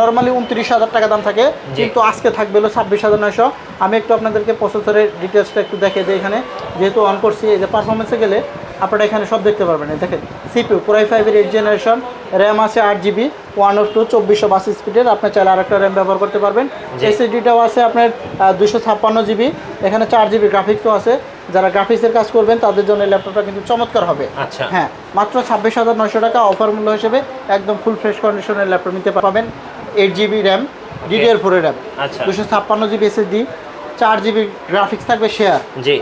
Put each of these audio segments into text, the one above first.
Normally উনত্রিশ হাজার টাকা দাম থাকে কিন্তু আজকে থাকবে হলো ছাব্বিশ হাজার নয়শো। আমি একটু আপনাদেরকে প্রসেসরের ডিটেলসটা একটু দেখে দিই এখানে। যেহেতু অন করছি এই যে পারফরমেন্সে গেলে আপনারা এখানে সব দেখতে পারবেন। দেখেন সিপিউ কোরাই ফাইভের এইট জেনারেশন র্যাম আছে আট জিবি ওয়ান অফ টু চব্বিশশো বাস স্পিডের আপনি চাইলে আরেকটা র্যাম ব্যবহার করতে পারবেন। এসএসডিটাও আছে আপনার দুশো ছাপ্পান্ন জিবি এখানে চার জিবি গ্রাফিক্সও আছে। যারা গ্রাফিক্সের কাজ করবেন তাদের জন্য এই ল্যাপটপটা কিন্তু চমৎকার হবে। আচ্ছা। হ্যাঁ মাত্র ছাব্বিশ হাজার নয়শো টাকা অফার মূল্য হিসেবে একদম ফুল ফ্রেশ কন্ডিশনের ল্যাপটপ নিতে পারবেন। এইট জিবি র্যাম ডিডিআর ফোরের র্যাম দুশো ছাপ্পান্ন জিবি এসএসডি চার জিবি গ্রাফিক্স থাকবে শেয়ার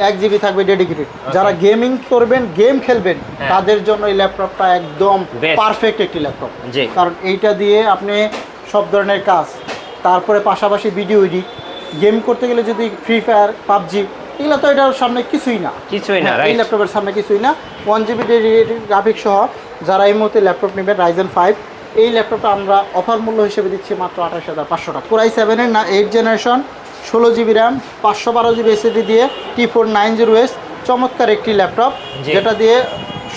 এক জিবি থাকবে ডেডিকেটেড যারা গেমিং করবেন গেম খেলবেন হ্যাঁ। তাদের জন্য এই ল্যাপটপটা একদম পারফেক্ট একটি ল্যাপটপ কারণ এইটা দিয়ে আপনি সব ধরনের কাজ তারপরে পাশাপাশি ভিডিও এডিট গেম করতে গেলে যদি ফ্রি ফায়ার পাবজি এগুলো তো এটার সামনে কিছুই না। কিছুই না হ্যাঁ, এই ল্যাপটপের সামনে কিছুই না। ওয়ান জিবি ডেডিকেটেড গ্রাফিক্স সহ যারা এই মুহূর্তে ল্যাপটপ নেবেন রাইজেন ফাইভ এই ল্যাপটপটা আমরা অফার মূল্য হিসেবে দিচ্ছি মাত্র আঠাশ হাজার পাঁচশো টাকা। কোরাই সেভেনের না এইট জেনারেশন ষোলো জিবি র্যাম পাঁচশো বারো জিবি এসএসডি দিয়ে T four nine zero S চমৎকার একটি ল্যাপটপ যেটা দিয়ে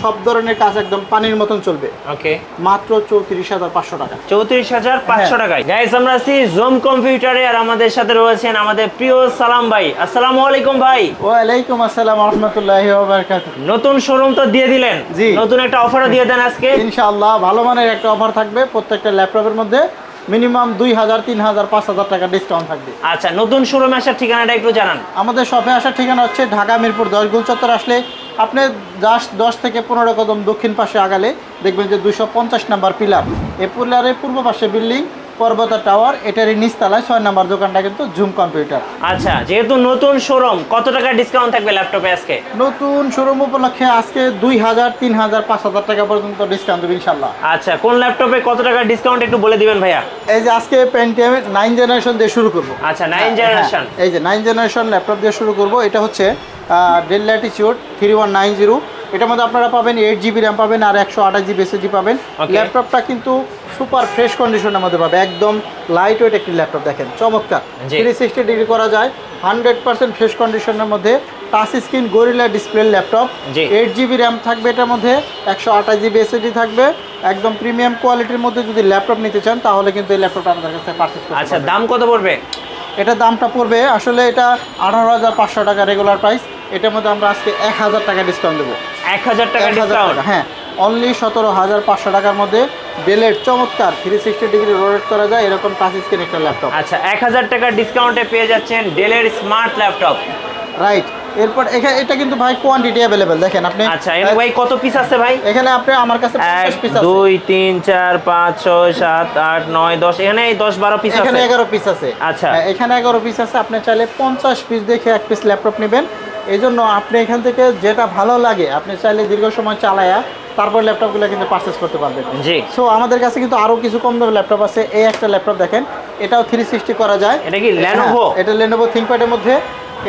সব ধরনের কাজ একদম পানির মতন চলবে। ওকে মাত্র চৌত্রিশ হাজার পাঁচশো টাকা। চৌত্রিশ হাজার পাঁচশো হ্যাঁ। টাকায়। গাইস আমরা আছি জুম কম্পিউটারে আর আমাদের সাথে রয়েছেন আমাদের প্রিয় সালাম ভাই। আসসালামু আলাইকুম ভাই। ওয়ালাইকুম আসসালাম রহমতুল্লাহ নতুন শোরুম তো দিয়ে দিলেন। জি। নতুন একটা অফারও দিয়ে দেন আজকে। ইনশাআল্লাহ ভালো মানের একটা অফার থাকবে। প্রত্যেকটা ল্যাপটপের মধ্যে মিনিমাম দুই হাজার তিন হাজার পাঁচ হাজার টাকা ডিসকাউন্ট থাকবে। আচ্ছা নতুন শোরুমে আসার ঠিকানাটা একটু জানান। আমাদের শপে আসার ঠিকানা হচ্ছে ঢাকা মিরপুর দশ গুল চত্বর আসলে আপনি জাস্ট দশ থেকে পনেরো কদম দক্ষিণ পাশে আগালে দেখবেন যে দুশো পঞ্চাশ নাম্বার পিলার। এই পিলারের পূর্ব পাশে বিল্ডিং পর্বতা টাওয়ার এটারই নিচতলায় ছয় নাম্বার দোকানটা কিন্তু জুম কম্পিউটার। আচ্ছা যেহেতু নতুন শোরুম কত টাকা ডিসকাউন্ট থাকবে ল্যাপটপে আজকে? নতুন শোরুম উপলক্ষে আজকে দুই হাজার তিন হাজার পাঁচ হাজার টাকা পর্যন্ত ডিসকাউন্ট দেবে ইনশাল্লাহ আচ্ছা কোন ল্যাপটপে কত টাকা ডিসকাউন্ট একটু বলে দিবেন ভাইয়া? এই যে আজকে পেন্টিএম নাইন জেনারেশন দিয়ে শুরু করব। আচ্ছা নাইন হ্যাঁ, জেনারেশন হ্যাঁ, এই যে নাইন জেনারেশন ল্যাপটপ দিয়ে শুরু করব এটা হচ্ছে Dell Latitude three one nine zero এটার মধ্যে আপনারা পাবেন এইট জিবি র্যাম পাবেন আর একশো আঠাশ জিবি এসএসডি পাবেন। ল্যাপটপটা কিন্তু সুপার ফ্রেশ কন্ডিশনের মধ্যে পাবে। একদম লাইট ওয়েট একটি ল্যাপটপ দেখেন। চমৎকার। থ্রি সিক্সটি ডিগ্রি করা যায়। হান্ড্রেড পার্সেন্ট ফ্রেশ কন্ডিশনের মধ্যে touch screen Gorilla display laptop eight GB RAM থাকবে এটার মধ্যে। একশো আঠাশ জিবি এসএসডি থাকবে। একদম প্রিমিয়াম কোয়ালিটির মধ্যে যদি ল্যাপটপ নিতে চান তাহলে কিন্তু এই ল্যাপটপটা আমাদের কাছে পারচেস করতে আচ্ছা দাম কত পড়বে? এটা দামটা পড়বে আসলে এটা আঠারো হাজার পাঁচশো টাকা রেগুলার প্রাইস এটার মধ্যে আমরা আজকে এক হাজার টাকা ডিসকাউন্ট দেবো। এক হাজার টাকা ডিসকাউন্ট হ্যাঁ। অনলি সতেরো হাজার পাঁচশো টাকার মধ্যে ডেলের চমৎকার থ্রি সিক্সটি ডিগ্রি রোটেট করা যায় এরকম টাচ স্ক্রিন একটা ল্যাপটপ আচ্ছা এক হাজার টাকার ডিসকাউন্টে পেয়ে যাচ্ছেন ডেলের স্মার্ট ল্যাপটপ রাইট এরপর এখানে এটা কিন্তু ভাই কোয়ান্টিটি অ্যাভেলেবেল দেখেন আপনি। আচ্ছা এনে ভাই কত পিস আছে ভাই? এখানে আপনি আমার কাছে এক পঞ্চাশ পিস আছে। দুই তিন চার পাঁচ ছয় সাত আট নয় দশ এখানে এই দশ বারো পিস এখানে আছে এগারো পিস আছে। আচ্ছা। হ্যাঁ, এখানে এগারো পিস আছে। আপনি চাইলে পঞ্চাশ পিস দেখে এক পিস ল্যাপটপ নেবেন। এই জন্য আপনি এখান থেকে যেটা ভালো লাগে আপনি চাইলে দীর্ঘ সময় চালায়া তারপর ল্যাপটপগুলো কিন্তু পারচেস করতে পারবেন। জি। সো আমাদের কাছে কিন্তু আরও কিছু কম দামের ল্যাপটপ আছে। এই একটা ল্যাপটপ দেখেন এটাও থ্রি সিক্সটি করা যায়। এটা কি ল্যানোভো হ্যাঁ, এটা লেনোভো থিঙ্কপ্যাডের মধ্যে।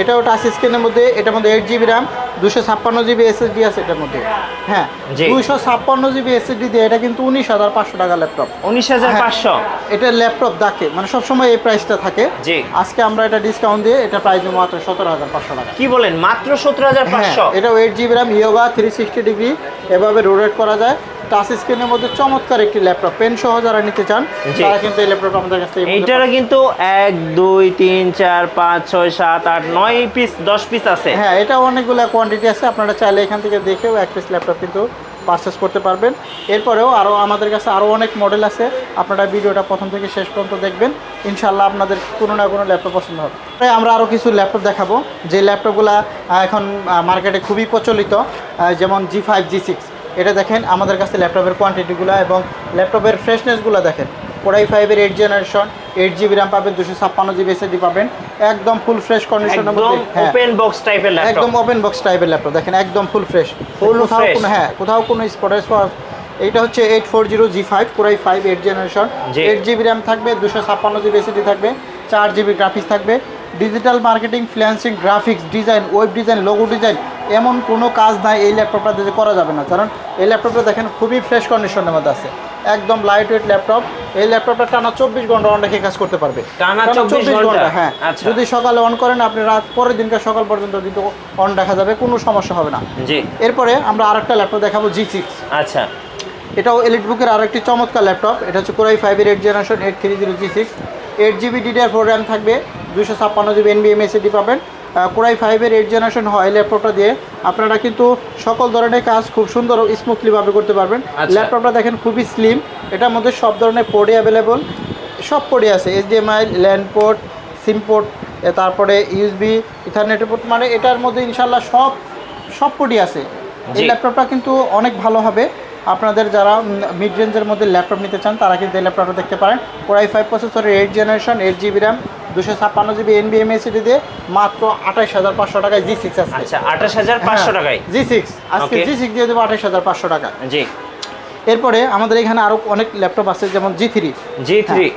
এটাও টাচ স্ক্রিনের মধ্যে এটার মধ্যে এইট জিবি র্যাম দুশো ছাপ্পান্ন জিবি এসএসডি আছে এটার মধ্যে। হ্যাঁ। দুশো ছাপ্পান্ন জিবি এসএসডি দিয়ে এটা কিন্তু উনিশ হাজার পাঁচশো টাকা ল্যাপটপ উনিশ হাজার হ্যাঁ। পাঁচশো এটা ল্যাপটপ দেখে মানে সবসময় এই প্রাইসটা থাকে। আজকে আমরা এটা ডিসকাউন্ট দিয়ে এটা প্রাইস মাত্র সতেরো হাজার পাঁচশো টাকা। কি বলেন? মাত্র সত্তর হাজার হ্যাঁ পাঁচশো এটাও eight GB RAM Yoga three sixty degree এভাবে রোটেট করা যায়। টাচ স্ক্রিনের মধ্যে চমৎকার একটি ল্যাপটপ পেন সহ যারা নিতে চান। তারা কিন্তু এই ল্যাপটপ আমাদের কাছে এইটার কিন্তু এক দুই তিন চার পাঁচ ছয় সাত আট নয় পিস দশ পিস আছে। হ্যাঁ এটা অনেকগুলো কোয়ান্টিটি আছে। আপনারা চাইলে এখান থেকে দেখেও এক পিস ল্যাপটপ কিন্তু পারচেস করতে পারবেন। এরপরেও আরও আমাদের কাছে আরও অনেক মডেল আছে। আপনারা ভিডিওটা প্রথম থেকে শেষ পর্যন্ত দেখবেন। ইনশাল্লাহ আপনাদের কোনো না কোনো ল্যাপটপ পছন্দ হবে। তাই আমরা আরও কিছু ল্যাপটপ দেখাবো। যে ল্যাপটপগুলো এখন মার্কেটে খুবই প্রচলিত যেমন জি ফাইভ জি সিক্স এটা দেখেন আমাদের কাছে ল্যাপটপের কোয়ান্টিটিগুলো এবং ল্যাপটপের ফ্রেশনেসগুলো দেখেন। কোরাই ফাইভের eight generation eight GB RAM পাবেন দুশো ছাপ্পান্ন জিবি এসএসডি পাবেন। একদম ফুল ফ্রেশ কন্ডিশনের একদম মধ্যে হ্যাঁ। ওপেন বক্স টাইপের ল্যাপটপ। একদম ওপেন বক্স টাইপের ল্যাপটপ দেখেন একদম ফুল ফ্রেশ কোথাও কোনো হ্যাঁ কোথাও কোনো স্পটের এইটা হচ্ছে eight four zero G five core i five eight generation eight GB RAM থাকবে দুশো ছাপ্পান্ন জিবি এসিডি থাকবে চার জিবি গ্রাফিক্স থাকবে। Digital marketing freelancing graphics design web design logo design এমন কোনো কাজ নাই এই ল্যাপটপটা দিয়ে করা যাবে না। কারণ এই ল্যাপটপটা দেখেন খুবই ফ্রেশ কন্ডিশনের মধ্যে আছে। একদম লাইট ওয়েট ল্যাপটপ। এই ল্যাপটপটা টানা চব্বিশ ঘণ্টা অন রেখে কাজ করতে পারবে। টানা চব্বিশ ঘণ্টা? হ্যাঁ। আচ্ছা। যদি সকালে অন করেন আপনি রাত পরের দিনকার সকাল পর্যন্ত কিন্তু অন দেখা যাবে কোনো সমস্যা হবে না। জি। এরপরে আমরা আরেকটা ল্যাপটপ দেখাবো জি সিক্স আচ্ছা। এটাও এলিট বুকের আরও একটি চমৎকার ল্যাপটপ। এটা হচ্ছে কোরাই ফাইভের eight generation eight three zero G six eight GB DDR four RAM থাকবে দুশো ছাপ্পান্ন জিবি এনবিএম এসএডি পাবেন। কোরাই ফাইভের এইট জেনারেশন হয় ল্যাপটপটা দিয়ে। আপনারা কিন্তু সকল ধরনের কাজ খুব সুন্দর ও স্মুথলিভাবে করতে পারবেন। আচ্ছা। ল্যাপটপটা দেখেন খুবই স্লিম এটার মধ্যে সব ধরনের পোর্টই অ্যাভেলেবল সব পোর্টই আছে। HDMI LAN port SIM port তারপরে ইউএসবি ইথারনেট পোর্ট মানে এটার মধ্যে ইনশাল্লাহ সব সব পোর্টই আছে। এই ল্যাপটপটা কিন্তু অনেক ভালো হবে। আপনাদের যারা মিড রেঞ্জের মধ্যে ল্যাপটপ নিতে চান তারা কিন্তু এই ল্যাপটপটা দেখতে পারেন। কোরাই ফাইভ প্রসেসরের eight generation eight GB RAM দুশো ছাপ্পান্ন জিবি এন এনবিএম এসিডি দিয়ে মাত্র আঠাশ হাজার পাঁচশো টাকায় জি সিক্স আছে। আচ্ছা আঠাশ হাজার পাঁচশো টাকায়? জি সিক্স আজকে জি সিক্স দিয়ে দেবো আঠাশ হাজার পাঁচশো টাকা। জি। এরপরে আমাদের এখানে আরও অনেক ল্যাপটপ আছে যেমন জি থ্রি জি থ্রি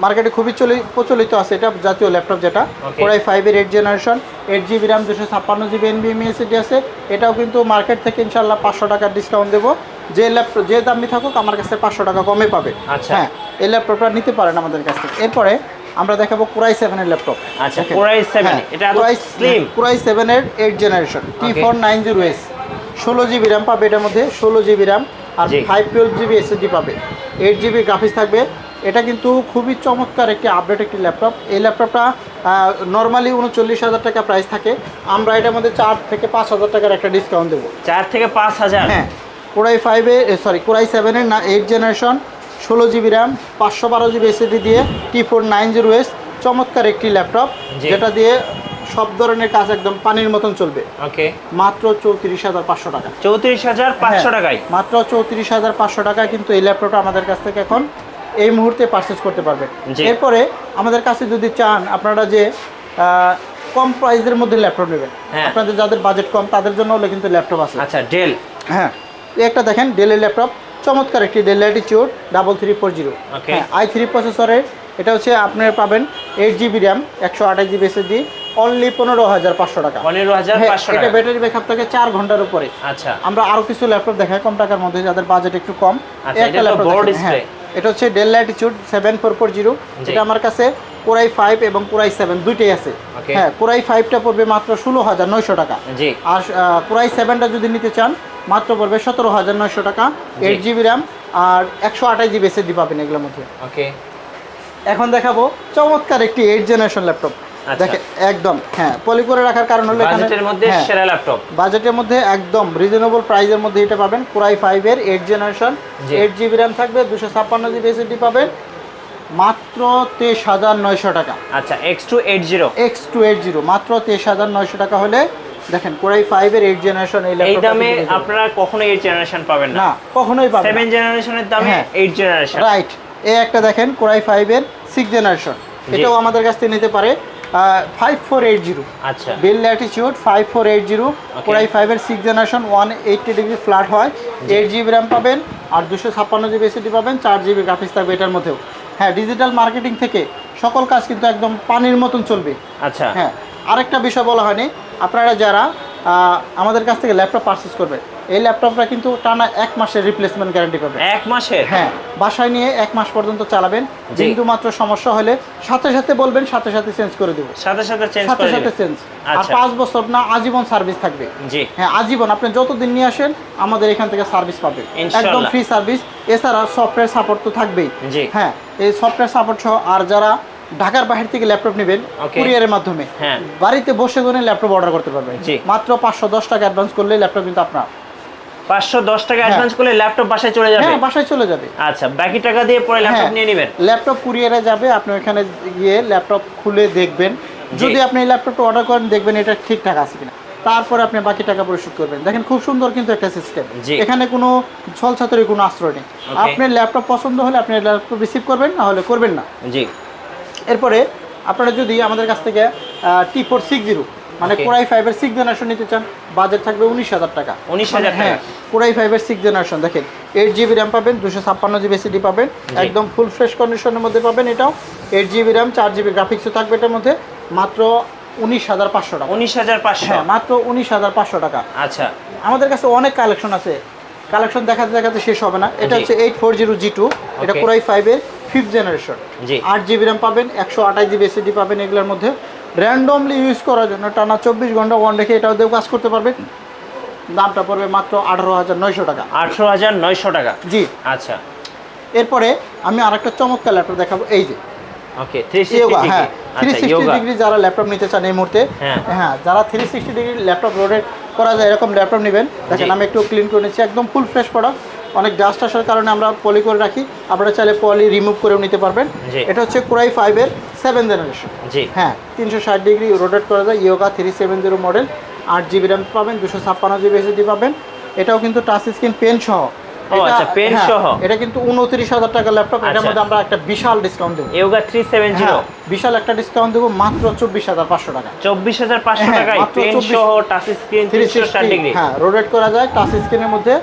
মার্কেটে খুবই চলি- প্রচলিত আছে এটা জাতীয় ল্যাপটপ যেটা. কোরাই ফাইভের eight generation eight GB RAM দুশো ছাপ্পান্ন জিবি এনবিএম এসিডি আছে। এটাও কিন্তু মার্কেট থেকে ইনশাল্লাহ পাঁচশো টাকার ডিসকাউন্ট দেবো। যে ল্যাপটপ যে দামি থাকুক আমার কাছে পাঁচশো টাকা কমে পাবে। আচ্ছা। হ্যাঁ এই ল্যাপটপটা নিতে পারেন আমাদের কাছ থেকে। এরপরে আমরা দেখাবো কোরাই সেভেনের ল্যাপটপ আচ্ছা, Core i7 এটা এত slim। কোরাই সেভেনের eight generation T. Four nine zero S ষোলো জিবি র্যাম পাবে এটার মধ্যে ষোলো জিবি র্যাম আর ফাইভ টুয়েলভ জিবি এসএসডি পাবে। এইট জিবি গ্রাফিক্স থাকবে। এটা কিন্তু খুবই চমৎকার একটি আপডেট একটি ল্যাপটপ এই ল্যাপটপটা নর্মালি উনচল্লিশ হাজার টাকা প্রাইস থাকে। আমরা এটার মধ্যে চার থেকে পাঁচ হাজার টাকার একটা ডিসকাউন্ট দেবো। চার থেকে পাঁচ হাজার? হ্যাঁ কোরাই ফাইভে সরি কোরাই সেভেনের না এইট জেনারেশন ষোলো জিবি র্যাম পাঁচশো বারো জিবি এসএসডি দিয়ে T four nine zero S চমৎকার একটি ল্যাপটপ যেটা দিয়ে সব ধরনের কাজ একদম পানির মতন চলবে। ওকে। মাত্র চৌত্রিশ হাজার পাঁচশো টাকা। চৌত্রিশ হাজার পাঁচশো হ্যাঁ, টাকায়? মাত্র চৌত্রিশ হাজার পাঁচশো টাকায় কিন্তু এই ল্যাপটপটা আমাদের কাছ থেকে এখন এই মুহূর্তে পারচেস করতে পারবেন জি। এরপরে আমাদের কাছে যদি চান আপনারা যে কম প্রাইসের মধ্যে ল্যাপটপ নেবেন হ্যাঁ। আপনাদের যাদের বাজেট কম তাদের জন্য হলে কিন্তু ল্যাপটপ আছে। আচ্ছা ডেল হ্যাঁ একটা দেখেন ডেলের ল্যাপটপ চমৎকার একটি Dell Latitude double three four zero হ্যাঁ আই থ্রি প্রসেসরের এটা হচ্ছে আপনার পাবেন এইট জিবি র্যাম একশো আঠাশ জিবি এসএসডি অনলি পনেরো হাজার পাঁচশো টাকা। পনেরো হাজার হ্যাঁ, পাঁচশো এটা ব্যাটারি ব্যাকআপ থাকে চার ঘণ্টার উপরে। আচ্ছা। আমরা আরও কিছু ল্যাপটপ দেখাই কম টাকার মধ্যে যাদের বাজেট একটু কম। আচ্ছা, একটা ল্যাপটপ। হ্যাঁ এটা হচ্ছে Dell Latitude seven four four zero. এটা আমার কাছে কোরাই ফাইভ এবং কোরাই সেভেন দুইটাই আছে. হ্যাঁ কোরাই ফাইভটা পড়বে মাত্র ষোলো হাজার নয়শো টাকা। আর কোরাই সেভেনটা যদি নিতে চান মাত্র পড়বে সতেরো হাজার নয়শো টাকা এইট জিবি র্যাম আর একশো আঠাশ জিবি এসএসডি পাবেন এগুলোর মধ্যে। ওকে। এখন দেখাবো চমৎকার একটি এইট জেনারেশন ল্যাপটপ। দেখে একদম হ্যাঁ পলি করে রাখার কারণ হলো বাজেটের মধ্যে হ্যাঁ, সেরা ল্যাপটপ বাজেটের মধ্যে একদম রিজনেবল প্রাইসের মধ্যে এটা পাবেন কোরাই ফাইভের eight generation eight GB RAM থাকবে দুশো ছাপ্পান্ন জিবি এসএসডি পাবেন মাত্র তেইশ হাজার নয়শো টাকা। আচ্ছা X two eight zero X two eight zero মাত্র তেইশ হাজার নয়শো টাকা হলে দেখেন কোরাই ফাইভের এইট জেনারেশন এই এই দামে আপনারা কখনো এইট জেনারেশন পাবেন না। না কখনোই পাবেন সেভেন জেনারেশনের দামে হ্যাঁ। এইট জেনারেশন রাইট এই একটা দেখেন কোরাই ফাইভের সিক্স জেনারেশন এটাও আমাদের কাছ থেকে নিতে পারে। ফাইভ ফোর এইট জিরো আচ্ছা। Dell Latitude five four eight zero core i ফাইভের six generation one eighty degree flat হয়। এইট জিবি র্যাম পাবেন আর দুশো ছাপ্পান্ন জিবি এসিডি পাবেন চার জিবি গ্রাফিক্স থাকবে এটার মধ্যেও। হ্যাঁ ডিজিটাল মার্কেটিং থেকে সকল কাজ কিন্তু একদম পানির মতন চলবে। আচ্ছা। হ্যাঁ আরেকটা বিষয় বলা হয়নি। আপনারা যারা আমাদের কাছ থেকে ল্যাপটপ পারচেস করবে এই ল্যাপটপটা কিন্তু টানা এক মাসের রিপ্লেসমেন্ট গ্যারান্টি পাবে এক মাসের? হ্যাঁ বাসায় নিয়ে এক মাস পর্যন্ত চালাবেন। বিন্দু মাত্র সমস্যা হলে সাথে সাথে বলবেন সাথে সাথে চেঞ্জ করে দেবো। সাথে সাথে চেঞ্জ সাথে সাথে চেঞ্জ আর আচ্ছা। পাঁচ বছর না আজীবন সার্ভিস থাকবে। জি। হ্যাঁ আজীবন। আপনি যতদিন নিয়ে আসেন আমাদের এখান থেকে সার্ভিস পাবে। একদম ফ্রি সার্ভিস এছাড়া সফটওয়্যার সাপোর্ট তো থাকবেই। জি। হ্যাঁ এই সফটওয়্যার সাপোর্ট সহ আর যারা ঢাকার বাহির থেকে ল্যাপটপ নেবেন. কুরিয়ারের মাধ্যমে। হ্যাঁ। বাড়িতে বসে ধরে ল্যাপটপ অর্ডার করতে পারবেন। মাত্র পাঁচশো দশ টাকা অ্যাডভান্স করলে ল্যাপটপ কিন্তু আপনার। পাঁচশো দশ টাকা। অ্যাডভান্স করলে ল্যাপটপ বাসায় চলে যাবে? হ্যাঁ বাসায় চলে যাবে। আচ্ছা বাকি টাকা দিয়ে পরে ল্যাপটপ হ্যাঁ, নিয়ে নেবেন? ল্যাপটপ কুরিয়ারে যাবে আপনি ওখানে গিয়ে ল্যাপটপ খুলে দেখবেন। যদি আপনি ল্যাপটপটা অর্ডার করেন দেখবেন এটা ঠিকঠাক আছে কিনা। তারপরে আপনি বাকি টাকা পরিশোধ করবেন। দেখেন খুব সুন্দর কিন্তু একটা সিস্টেম এখানে কোনো ছল ছাত্রের কোনো আশ্রয় নেই। আপনার ল্যাপটপ পছন্দ হলে আপনি ল্যাপটপ রিসিভ করবেন না হলে করবেন না। জি। এরপরে আপনারা যদি আমাদের কাছ থেকে টি ফোর সিক্স জিরো মানে. কোরাই ফাইভের সিক্স জেনারেশন নিতে চান বাজেট থাকবে উনিশ হাজার টাকা। 19,000 হ্যাঁ টাকা। কোরাই ফাইভের সিক্স জেনারেশন দেখেন এইট জিবি র্যাম পাবেন দুশো ছাপ্পান্ন জিবি এসিডি পাবেন একদম ফুল ফ্রেশ কন্ডিশনের মধ্যে পাবেন এটাও। এইট জিবি র্যাম চার জিবি গ্রাফিক্সও থাকবে এটার মধ্যে মাত্র উনিশ হাজার পাঁচশো টাকা। উনিশ হাজার পাঁচশো। হ্যাঁ মাত্র উনিশ হাজার পাঁচশো টাকা। আচ্ছা। আমাদের কাছে অনেক কালেকশন আছে। কালেকশন দেখাতে দেখাতে শেষ হবে না। এটা হচ্ছে eight four zero G two এটা. কোরাই ফাইভের ফিফথ জেনারেশন। আট জিবি র্যাম পাবেন একশো আঠাশ জিবি এসিডি পাবেন এগুলোর মধ্যে। র্যান্ডমলি ইউজ করার জন্য টানা চব্বিশ ঘণ্টা ওয়ান রেখে এটাও দিয়েও কাজ করতে পারবেন দামটা পড়বে মাত্র আঠারো হাজার নয়শো টাকা। আঠারো হাজার নয়শো টাকা? জি। আচ্ছা। এরপরে আমি আরেকটা চমৎকার ল্যাপটপ দেখাবো এই যে। ওকে হ্যাঁ থ্রি সিক্সটি ডিগ্রি যারা ল্যাপটপ নিতে চান এই মুহূর্তে হ্যাঁ। হ্যাঁ যারা three sixty degree laptop rotate করা যায় এরকম ল্যাপটপ নেবেন। দেখেন আমি একটু ক্লিন করে নিচ্ছি একদম ফুল ফ্রেশ প্রোডাক্ট অনেক ডাস্ট আসার কারণে আমরা পলি করে রাখি। আপনারা চাইলে পলি রিমুভ করেও নিতে পারবেন। এটা হচ্ছে কুরাই ফাইভের সেভেন জেনারেশন জি। হ্যাঁ তিনশো ষাট ডিগ্রি রোটেট করা যায়। Yoga three seven zero model আট জিবি র্যাম পাবেন দুশো ছাপ্পান্ন জিবি এসএসডি পাবেন। এটাও কিন্তু টাচ স্ক্রিন পেন সহ। এটা- pen হ্যাঁ, সহ। এটা কিন্তু উনত্রিশ হাজার টাকার ল্যাপটপ এটার আচ্ছা। মধ্যে আমরা একটা বিশাল ডিসকাউন্ট দেবো। ইয়োগা থ্রি সেভেন জিরো হ্যাঁ, বিশাল একটা ডিসকাউন্ট দেবো মাত্র চব্বিশ হাজার পাঁচশো টাকা। চব্বিশ হাজার পাঁচশো হ্যাঁ, টাকায় মাত্র পেন 24 সহ টাচ স্ক্রিন থ্রি হ্যাঁ রোটেট করা যায়। টাচ স্ক্রিনের মধ্যে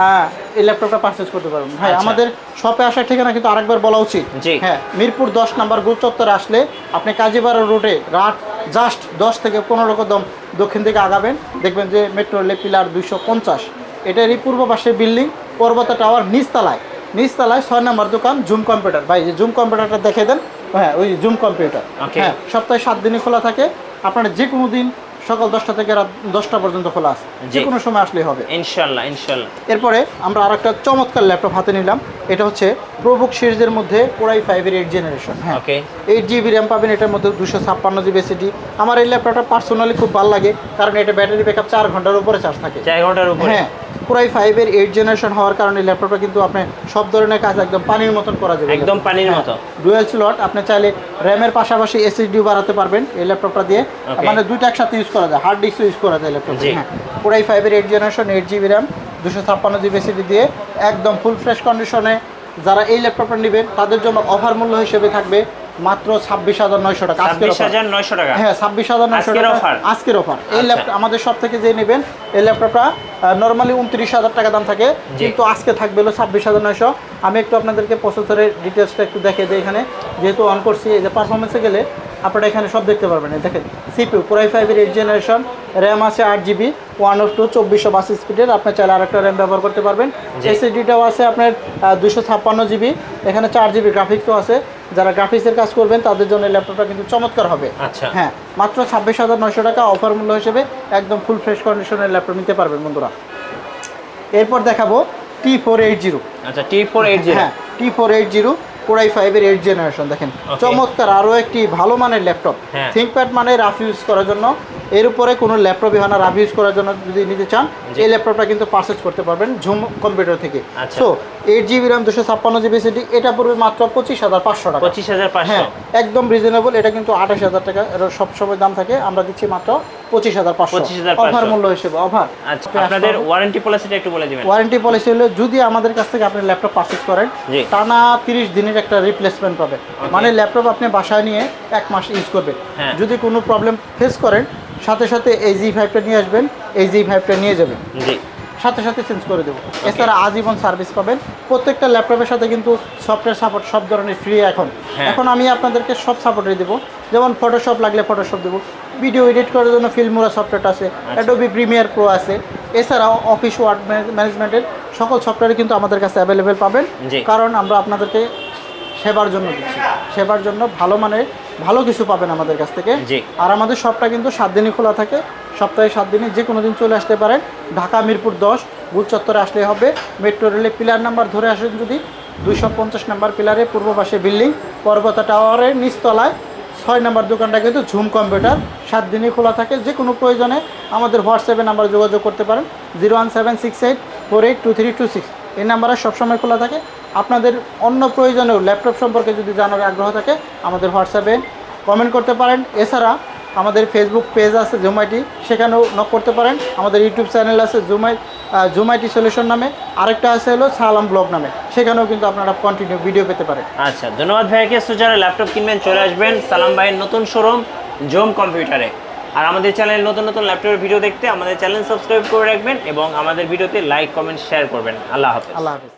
হ্যাঁ এই ল্যাপটপটা পারচেজ করতে পারবেন ভাই আচ্ছা। আমাদের শপে আসার ঠিকানা কিন্তু আরেকবার বলা উচিত। হ্যাঁ মিরপুর দশ নাম্বার গোল চত্বরে আসলে আপনি কাজীপাড়া রোডে রাত জাস্ট দশ থেকে পনেরো কদম দক্ষিণ দিকে আগাবেন। দেখবেন যে মেট্রো রেলের পিলার দুইশো পঞ্চাশ। এটারই পূর্ব পাশে বিল্ডিং পর্বত টাওয়ার নিচতলায়। নিচতলায় ছয় নম্বর দোকান জুম কম্পিউটার ভাই যে জুম কম্পিউটারটা দেখে দেন। হ্যাঁ ওই জুম কম্পিউটার হ্যাঁ সপ্তাহে সাত দিনই খোলা থাকে। আপনারা যে কোনো দিন সকাল দশটা থেকে রাত দশটা পর্যন্ত খোলা আছে। যে কোনো সময় আসলেই হবে। ইনশাল্লাহ ইনশাল্লাহ। এরপরে আমরা আর একটা চমৎকার ল্যাপটপ হাতে নিলাম। এটা হচ্ছে প্রোবুক সিরিজের মধ্যে কোরাই ফাইভের এইট জেনারেশন হ্যাঁ ওকে এইট জিবি র্যাম পাবেন এটার মধ্যে দুশো ছাপ্পান্ন জিবি এসিডি আমার এই ল্যাপটপটা পার্সোনালি খুব ভালো লাগে কারণ এটা ব্যাটারি ব্যাকআপ চার ঘণ্টার উপরে চার্জ থাকে। চার ঘণ্টার উপরে? হ্যাঁ কোরাই ফাইভের এইট জেনারেশন হওয়ার কারণে ল্যাপটপটা কিন্তু আপনি সব ধরনের কাজ একদম পানির মতন করা যাবে। একদম পানির মতো। ডুয়েল স্লট আপনি চাইলে র্যামের পাশাপাশি এসএসডি বাড়াতে পারবেন এই ল্যাপটপটা দিয়ে। মানে দুইটা একসাথে ইউজ করা যায় হার্ড ডিস্ক ইউজ করা যায় ল্যাপটপ। হ্যাঁ পুরাই ফাইভের eight generation eight GB RAM দুশো ছাপ্পান্ন জিবি এসএসডি দিয়ে একদম ফুল ফ্রেশ কন্ডিশনে যারা এই ল্যাপটপটা নেবেন তাদের জন্য অফার মূল্য হিসেবে থাকবে মাত্র ছাব্বিশ হাজার নয়শো টাকা। আজকের ছাব্বিশ হাজার নয়শো টাকা। হ্যাঁ ছাব্বিশ হাজার নয়শো আজকের টাকা। আজকের অফার এই আচ্ছা। ল্যাপটপ আমাদের সব থেকে যে নেবেন এই ল্যাপটপটা নর্মালি উনত্রিশ হাজার টাকা দাম থাকে কিন্তু আজকে থাকবে হলো ছাব্বিশ হাজার নয়শো। আমি একটু আপনাদেরকে প্রসেসরের ডিটেলসটা একটু দেখে দিই এখানে। যেহেতু অন করছি এই যে পারফরমেন্সে গেলে আপনারা এখানে সব দেখতে পারবেন। দেখেন সিপিউ কোরাই ফাইভের এইট জেনারেশন র্যাম আছে আট জিবি ওয়ান অফ টু চব্বিশশো বাস স্পিডের আপনি চাইলে আরেকটা র্যাম ব্যবহার করতে পারবেন। এসএসডিটাও আছে আপনার দুশো ছাপ্পান্ন জিবি এখানে চার জিবি গ্রাফিক্সও আছে। যারা গ্রাফিক্সের কাজ করবেন তাদের জন্য ল্যাপটপটা কিন্তু চমৎকার হবে। আচ্ছা। হ্যাঁ মাত্র ছাব্বিশ হাজার নশো টাকা অফার মূল্য হিসেবে একদম ফুল ফ্রেশ কন্ডিশনের ল্যাপটপ নিতে পারবেন বন্ধুরা। এরপর দেখাবো টি ফোর এইট জিরো আচ্ছা টি ফোর এইট জিরো হ্যাঁ T four eight zero core i ফাইভের এইট জেনারেশন দেখেন। চমৎকার আরও একটি ভালো মানের ল্যাপটপ হ্যাঁ। থিঙ্কপ্যাড মানে রাফ ইউজ করার জন্য। এর উপরে কোনো ল্যাপটপ ইহানা রাফ ইউজ করার জন্য যদি নিতে চান। এই ল্যাপটপটা কিন্তু পারচেজ করতে পারবেন ঝুম কম্পিউটার থেকে। সো এইট জিবি র্যাম দুশো ছাপ্পান্ন জিবি সিটি এটা পড়বে মাত্র পঁচিশ হাজার পাঁচশো টাকা। পঁচিশ হাজার হ্যাঁ একদম রিজনেবল এটা কিন্তু আঠাশ হাজার টাকা। এর সবসময় দাম থাকে আমরা দিচ্ছি মাত্র পঁচিশ হাজার পাঁচশো। 25,500 অফার মূল্য হিসেবে অফার। আচ্ছা আপনাদের ওয়ারেন্টি পলিসিটা একটু বলে দিবেন। ওয়ারেন্টি পলিসি হলো যদি আমাদের কাছ থেকে আপনি ল্যাপটপ পারচেজ করেন টানা তিরিশ দিনের একটা রিপ্লেসমেন্ট পাবেন মানে ল্যাপটপ আপনি বাসায় নিয়ে এক মাস ইউজ করবেন। হ্যাঁ। যদি কোনো প্রবলেম ফেস করেন সাথে সাথে এই জি ফাইভটা নিয়ে আসবেন এই জি ফাইভটা নিয়ে যাবেন। জি। সাথে সাথে চেঞ্জ করে দেবো। এছাড়া আজীবন সার্ভিস পাবেন। প্রত্যেকটা ল্যাপটপের সাথে কিন্তু সফটওয়্যার সাপোর্ট সব ধরনের ফ্রি এখন। হ্যাঁ। এখন আমি আপনাদেরকে সব সাপোর্টে দেবো। যেমন ফটোশপ লাগলে ফটোশপ দেবো। ভিডিও এডিট করার জন্য ফিল্মোরা সফটওয়্যারটা আছে। অ্যাডোবি প্রিমিয়ার প্রো আছে। এছাড়াও অফিস ওয়ার্ড ম্যানেজমেন্টের সকল সফটওয়্যার কিন্তু আমাদের কাছে অ্যাভেলেবেল পাবেন। কারণ আমরা আপনাদেরকে সেবার জন্য দিচ্ছি। সেবার জন্য ভালো মানের ভালো কিছু পাবেন আমাদের কাছ থেকে। আর আমাদের শপটা কিন্তু সাত দিনই খোলা থাকে। সপ্তাহে সাত দিনে যে কোনো দিন চলে আসতে পারেন। ঢাকা মিরপুর দশ গুল চত্বরে আসলে হবে। মেট্রো রেলে পিলার নাম্বার ধরে আসেন যদি। দুইশো পঞ্চাশ নাম্বার পিলারে পূর্ব পাশে বিল্ডিং। পর্বতা টাওয়ারের নিচতলায়। ছয় নাম্বার দোকানটা কিন্তু ঝুম কম্পিউটার। সাত দিনই খোলা থাকে। যে কোনো প্রয়োজনে আমাদের হোয়াটসঅ্যাপে নাম্বার যোগাযোগ করতে পারেন। Zero one seven six eight four eight two three two six. এই নাম্বারে সবসময় খোলা থাকে। আপনাদের অন্য প্রয়োজনেও ল্যাপটপ সম্পর্কে যদি জানার আগ্রহ থাকে আমাদের হোয়াটসঅ্যাপে কমেন্ট করতে পারেন। এছাড়া আমাদের ফেসবুক পেজ আছে জুমাইটি সেখানেও নক করতে পারেন। আমাদের ইউটিউব চ্যানেল আছে জুমাই জুমাইটি সলিউশন নামে। আরেকটা আছে হলো সালাম ব্লগ নামে। সেখানেও কিন্তু আপনারা কন্টিনিউ ভিডিও পেতে পারেন। আচ্ছা ধন্যবাদ ভাইয়াকে সো যারা ল্যাপটপ কিনবেন চলে আসবেন সালাম ভাইয়ের নতুন শোরুম জুম কম্পিউটারে আর আমাদের চ্যানেল নতুন নতুন ল্যাপটপের ভিডিও দেখতে আমাদের চ্যানেল সাবস্ক্রাইব করে রাখবেন এবং আমাদের ভিডিওতে লাইক কমেন্ট শেয়ার করবেন। আল্লাহ হাফেজ। আল্লাহ হাফিজ।